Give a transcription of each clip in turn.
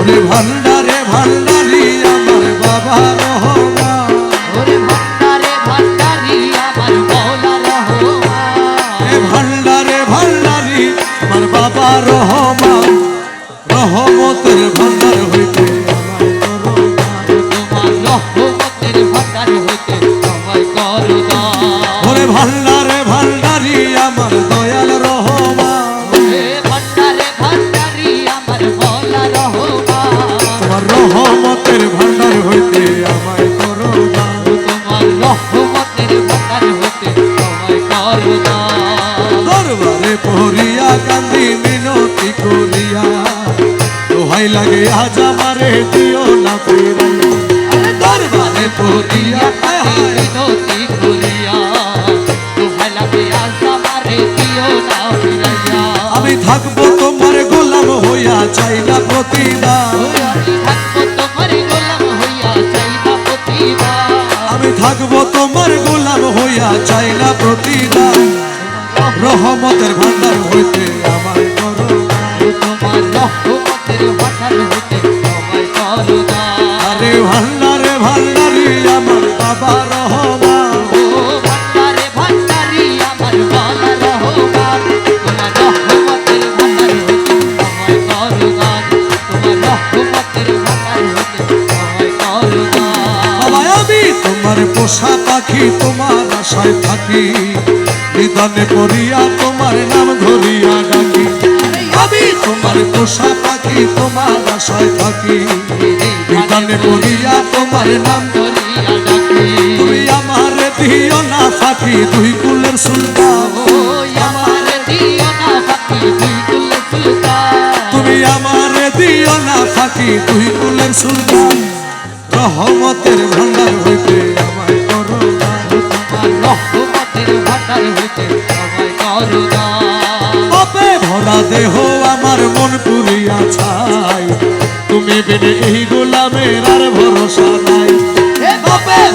ওরে ভান্ডারে ভান্ডারি আমার বাবা রহমান। ওরে ভান্ডারে ভান্ডারি আমার মৌলা রহমান। এ ভান্ডারে ভান্ডারি আমার বাবা রহমান। রহমতের ভান্ডার হইতে। তোমার রহমতের ভান্ডার হইতে আমায় করো ওরে ভান্ডারে ভান্ডারি আমার দয়াল রহমান। ওরে ভান্ডারে ভান্ডারি আমার মৌলা তোমার রহমতের ভান্ডার হইতে আমায় করো দান। তোমার রহমতের ভান্ডার হইতে আমায় করো দান। দরবারে পহরিয়া কান্দি মিনতি করিয়া দোহাই লাগে আজ আমারে দিও না ফিরাইয়া দরবারে পহরিয়া করিয়া তোমায় লাগে আজ আমারে দিও না ফিরাইয়া। আমি থাকব তোমার গোলাম হইয়া চাই না প্রতিদান। থাকব তোমার গোলাম হইয়া চাই না প্রতিদান। রহমতের ভান্ডার হইতে আমার করো তোমার রহমতের ভান্ডার হইতে আমায় করো আরে ভান্ডারে ভান্ডারি আমার বাবা তোমার পোষা পাখি তোমার আশায় থাকি। নিদানে পড়িয়া তোমার নাম ধরিয়া ডাকি। আমি তোমার পোষা পাখি তোমার আশায় থাকি। নিদানে পড়িয়া তোমার নাম ধরিয়া ডাকি। তুমি আমার দিও না ফাঁকি দুই কুলের সুলতান। আমার দিও না ফাঁকি দুই কুল সুলতান। তুমি আমার দিও না ফাঁকি দুই কুলের সুলতান। রহমতের ভান্ডার হইতে রহমতের ভান্ডার হইতে আমায় করো দান ভরা দেহ আমার মন পুরিয়া ছাই। তুমি বিনে এই গোলামের আর ভরসা নাই। এ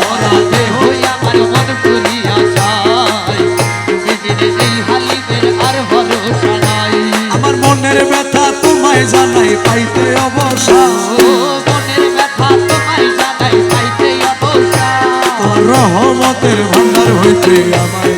ভরা দেহ আমার মন করিয়া যায় তুমি বিনে এই হালিমের আর ভরসা নাই। আমার মনের ব্যথা তোমায় জানাই পাইতে অবসা হইতে আমায়